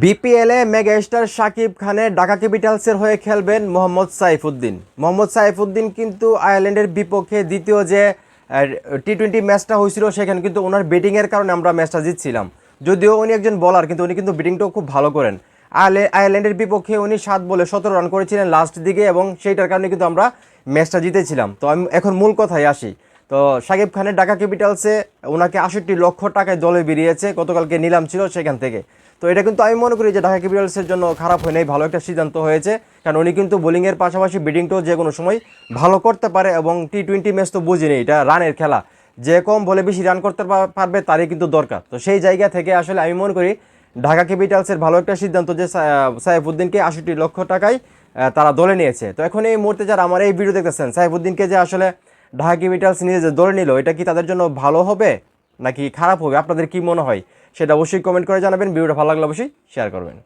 বিপিএলে mega star Shakib খানের ঢাকা ক্যাপিটালসের হয়ে খেলবেন মোহাম্মদ সাইফুদ্দিন। মোহাম্মদ সাইফুদ্দিন কিন্তু আয়ারল্যান্ডের বিপক্ষে দ্বিতীয় যে টি টোয়েন্টি ম্যাচটা হয়েছিল, সেখানে কিন্তু ওনার ব্যাটিংয়ের কারণে আমরা ম্যাচটা জিতছিলাম। যদিও উনি একজন বলার কিন্তু উনি কিন্তু ব্যাটিংটাও খুব ভালো করেন। আয়ারল্যান্ড- আয়ারল্যান্ডের বিপক্ষে উনি সাত বলে সতেরো রান করেছিলেন লাস্ট দিকে এবং সেইটার কারণে কিন্তু আমরা ম্যাচটা জিতেছিলাম। তো আমি এখন মূল কথায় আসি। তো সাকিব খানের ঢাকা ক্যাপিটালসে ওনাকে আষট্টি লক্ষ টাকায় দলে বেরিয়েছে, গতকালকে নিলাম ছিল সেখান থেকে। তো এটা কিন্তু আমি মনে করি যে ঢাকা ক্যাপিটালসের জন্য খারাপ হয় নাই, ভালো একটা সিদ্ধান্ত হয়েছে। কারণ উনি কিন্তু বোলিংয়ের পাশাপাশি ব্যাটিংটাও যে কোনো সময় ভালো করতে পারে এবং টি টোয়েন্টি ম্যাচ তো বুঝিনি এটা রানের খেলা। যে কম বলে বেশি রান করতে পারবে তারই কিন্তু দরকার। তো সেই জায়গা থেকে আসলে আমি মনে করি ঢাকা ক্যাপিটালসের ভালো একটা সিদ্ধান্ত যে সাইফুদ্দিনকে আষট্টি লক্ষ টাকায় তারা দলে নিয়েছে। তো এখন এই মুহূর্তে যারা আমার এই ভিডিও দেখতেছেন, সাইফুদ্দিনকে যে আসলে ঢাকা ক্যাপিটালস নিয়ে যে ধরে নিল, এটা কি তাদের জন্য ভালো হবে নাকি খারাপ হবে? আপনাদের কি মনে হয়? সেটা অবশ্যই কমেন্ট করে জানাবেন। ভিডিওটা ভালো লাগলে অবশ্যই শেয়ার করবেন।